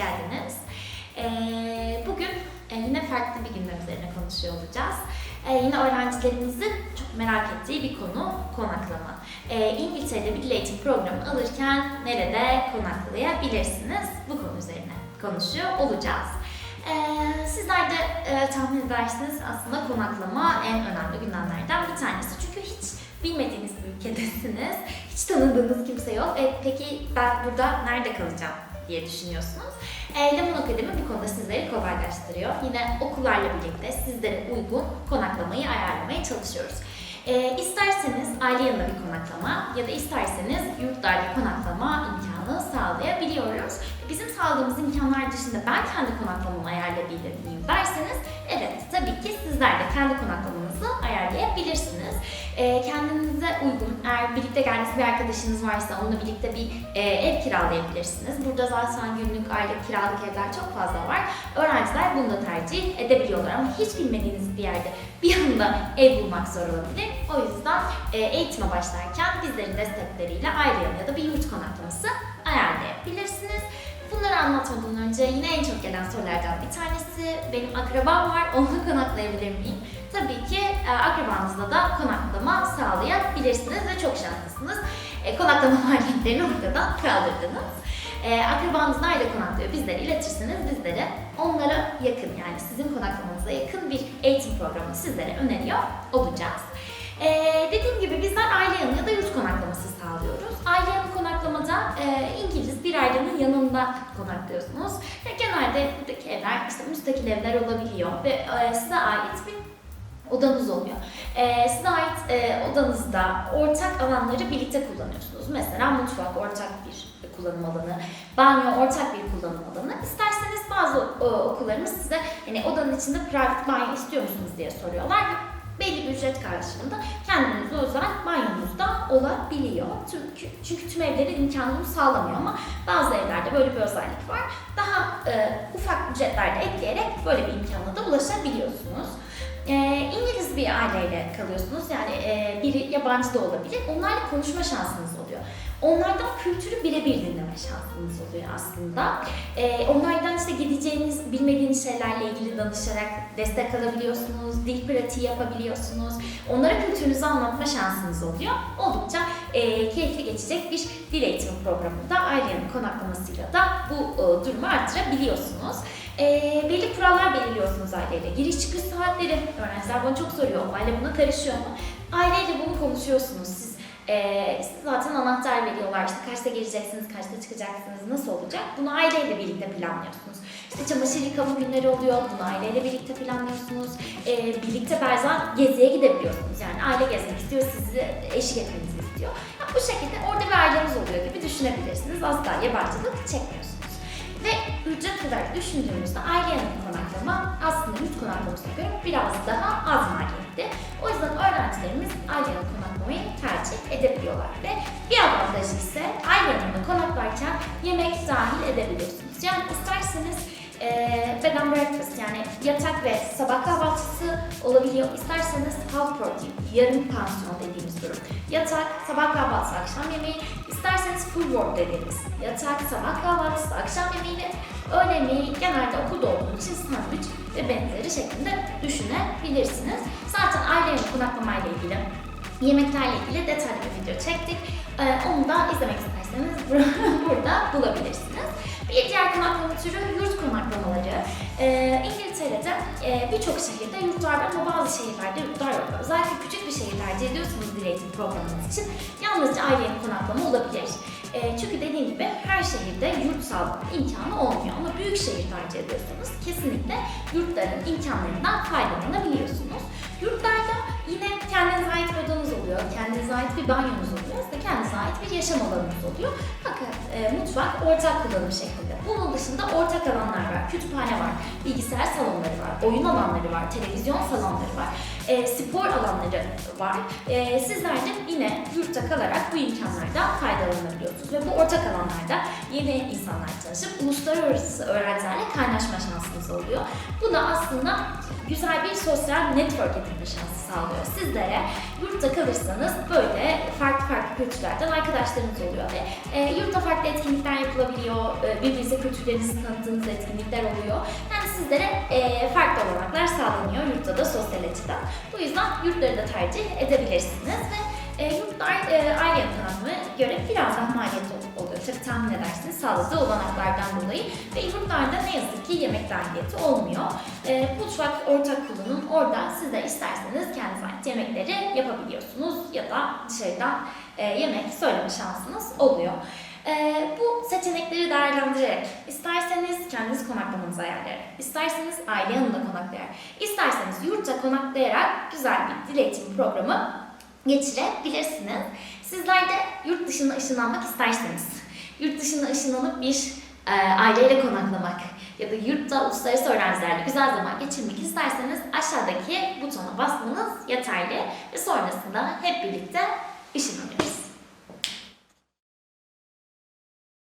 geldiniz. Ee, bugün e, yine farklı bir gündem üzerine konuşuyor olacağız. Ee, yine öğrencilerimizin çok merak ettiği bir konu konaklama. Ee, İngiltere'de bir eğitim programı alırken nerede konaklayabilirsiniz? Bu konu üzerine konuşuyor olacağız. Sizler de e, tahmin edersiniz aslında konaklama en önemli gündemlerden bir tanesi. Çünkü hiç bilmediğiniz bir ülkedesiniz. Hiç tanıdığınız kimse yok. E, peki ben burada nerede kalacağım diye düşünüyorsunuz. E, Lemon Akademi bu konuda sizleri kolaylaştırıyor. Yine okullarla birlikte sizlere uygun konaklamayı ayarlamaya çalışıyoruz. E, isterseniz aile yanında bir konaklama ya da isterseniz yurtlarda konaklama imkanı sağlayabiliyoruz. Bizim sağladığımız imkanlar dışında ben kendi konaklamamı ayarlayabilir miyim derseniz evet tabii ki sizler de kendi konaklamanızı ayarlayabilirsiniz. E, kendinize uygun eğer birlikte geldiğiniz bir arkadaşınız varsa onunla birlikte bir e, ev kiralayabilirsiniz. Burada zaten günlük aylık kiralık evler çok fazla var. Öğrenciler bunu da tercih edebiliyorlar ama hiç bilmediğiniz bir yerde bir anda ev bulmak zor olabilir. O yüzden e, eğitime başlarken bizlerin destekleriyle ayrı ya da bir yurt konaklaması ayarlayabilirsiniz. Bunları anlatmadan önce yine en çok gelen sorulardan bir tanesi benim akrabam var, onunla konaklayabilir miyim? Tabii ki e, akrabanızla da konaklama sağlayabilirsiniz ve çok şanslısınız. E, konaklama maliyetlerini ortadan kaldırdınız. E, akrabanız nerede konaklıyor bizlere iletirseniz bizlere onlara yakın yani sizin konaklamanıza yakın bir eğitim programı sizlere öneriyor olacağız. Ee, dediğim gibi bizler aile yanı ya da yurt konaklaması sağlıyoruz. Aile yanı konaklamada e, İngiliz bir ailenin yanında konaklıyorsunuz. Ve genelde buradaki evler işte müstakil evler olabiliyor ve e, size ait bir odanız oluyor. E, size ait e, odanızda ortak alanları birlikte kullanıyorsunuz. Mesela mutfak ortak bir kullanım alanı, banyo ortak bir kullanım alanı. İsterseniz bazı e, okullarımız size hani odanın içinde private banyo istiyor musunuz diye soruyorlar belli bir ücret karşılığında kendinize özel banyonuz da olabiliyor. Çünkü, çünkü tüm evlerin imkanı bunu sağlamıyor ama bazı evlerde böyle bir özellik var. Daha e, ufak ücretler de ekleyerek böyle bir imkana da ulaşabiliyorsunuz. E, İngiliz bir aileyle kalıyorsunuz yani e, biri yabancı da olabilir. Onlarla konuşma şansınız oluyor. Onlardan kültürü birebir dinleme şansınız oluyor aslında. Ee, onlardan işte gideceğiniz, bilmediğiniz şeylerle ilgili danışarak destek alabiliyorsunuz, dil pratiği yapabiliyorsunuz. Onlara kültürünüzü anlatma şansınız oluyor. Oldukça e, keyifli geçecek bir dil eğitimi programında ailenin konaklamasıyla da bu e, durumu arttırabiliyorsunuz. E, belli kurallar belirliyorsunuz aileyle. Giriş çıkış saatleri, öğrenciler bana çok soruyor, aile buna karışıyor mu? Aileyle bunu konuşuyorsunuz. Siz ee, zaten anahtar veriyorlar. İşte kaçta geleceksiniz, kaçta çıkacaksınız, nasıl olacak? Bunu aileyle birlikte planlıyorsunuz. İşte çamaşır yıkama günleri oluyor. Bunu aileyle birlikte planlıyorsunuz. Ee, birlikte bazen geziye gidebiliyorsunuz. Yani aile gezmek istiyor, sizi eşlik etmenizi istiyor. Ya, bu şekilde orada bir aileniz oluyor gibi düşünebilirsiniz. Asla yabancılık çekmiyorsunuz. Ücret olarak düşündüğümüzde aile yanı konaklama aslında yurt konaklamasına göre biraz daha az maliyetli. O yüzden öğrencilerimiz aile yanı konaklamayı tercih edebiliyorlar. Ve bir avantajı ise aile yanında konaklarken yemek dahil edebiliyorsunuz. Yani isterseniz e, bed and breakfast yani yatak ve sabah kahvaltısı olabiliyor. İsterseniz half protein, yarım pansiyon dediğimiz durum. Yatak, sabah kahvaltısı, akşam yemeği. İsterseniz full work dediğimiz yatak, sabah kahvaltısı, akşam yemeği öğle yemeği genelde okulda olduğunuz için sandviç ve benzeri şeklinde düşünebilirsiniz. Zaten aile yemeği konaklamayla ilgili yemeklerle ilgili detaylı bir video çektik. Ee, onu da izlemek isterseniz burada bulabilirsiniz. Bir diğer konaklama türü Ee, İngiltere'de e, birçok şehirde yurtlar var ama bazı şehirlerde yurtlar yok. Özellikle küçük bir şehir tercih ediyorsanız dil eğitim programınız için yalnızca aile konaklama olabilir. E, çünkü dediğim gibi her şehirde yurt sağlama imkanı olmuyor ama büyük şehir tercih ediyorsanız kesinlikle yurtların imkanlarından faydalanabiliyorsunuz. Yurtlarda yine kendinize ait bir odanız oluyor, kendinize ait bir banyonuz oluyor ve kendinize ait bir yaşam alanınız oluyor. Fakat e, mutfak ortak kullanım şeklinde. Bunun dışında ortak alanlar var, kütüphane var, bilgisayar salonları var, oyun alanları var, televizyon salonları var, e, spor alanları var. E, sizler de yine yurtta kalarak bu imkanlardan faydalanabiliyorsunuz ve bu ortak alanlarda yeni insanlar tanışıp uluslararası öğrencilerle kaynaşma şansınız oluyor. Bu da aslında güzel bir sosyal network edinme şansı sağlıyor. Sizlere yurtta kalırsanız böyle farklı farklı kültürlerden arkadaşlarınız oluyor ve e, yurtta farklı etkinlikler yapılabiliyor, e, birbirinize kültürlerinizi tanıttığınız etkinlikler oluyor. Yani sizlere e, farklı olanaklar sağlanıyor yurtta da sosyal açıdan. Bu yüzden yurtları da tercih edebilirsiniz ve e, yurtlar e, aile imkanına göre biraz daha maliyetli ol- oluyor. Tabii tahmin edersiniz sağladığı olanaklardan dolayı. Ve yurtlarda ne yazık ki yemek dahiliyeti olmuyor. E, mutfak ortak kullanım. Orada siz de isterseniz kendinize ait yemekleri yapabiliyorsunuz ya da dışarıdan e, yemek söyleme şansınız oluyor. E, bu seçenekleri değerlendirerek isterseniz kendiniz konaklamanızı ayarlayarak, isterseniz aile yanında konaklayarak, isterseniz yurtta konaklayarak güzel bir dil eğitimi programı geçirebilirsiniz. Sizler de yurt dışına ışınlanmak isterseniz, yurt dışına ışınlanıp bir e, aileyle konaklamak ya da yurtta uluslararası öğrencilerle güzel zaman geçirmek isterseniz aşağıdaki butona basmanız yeterli ve sonrasında hep birlikte ışınlanıyorsunuz.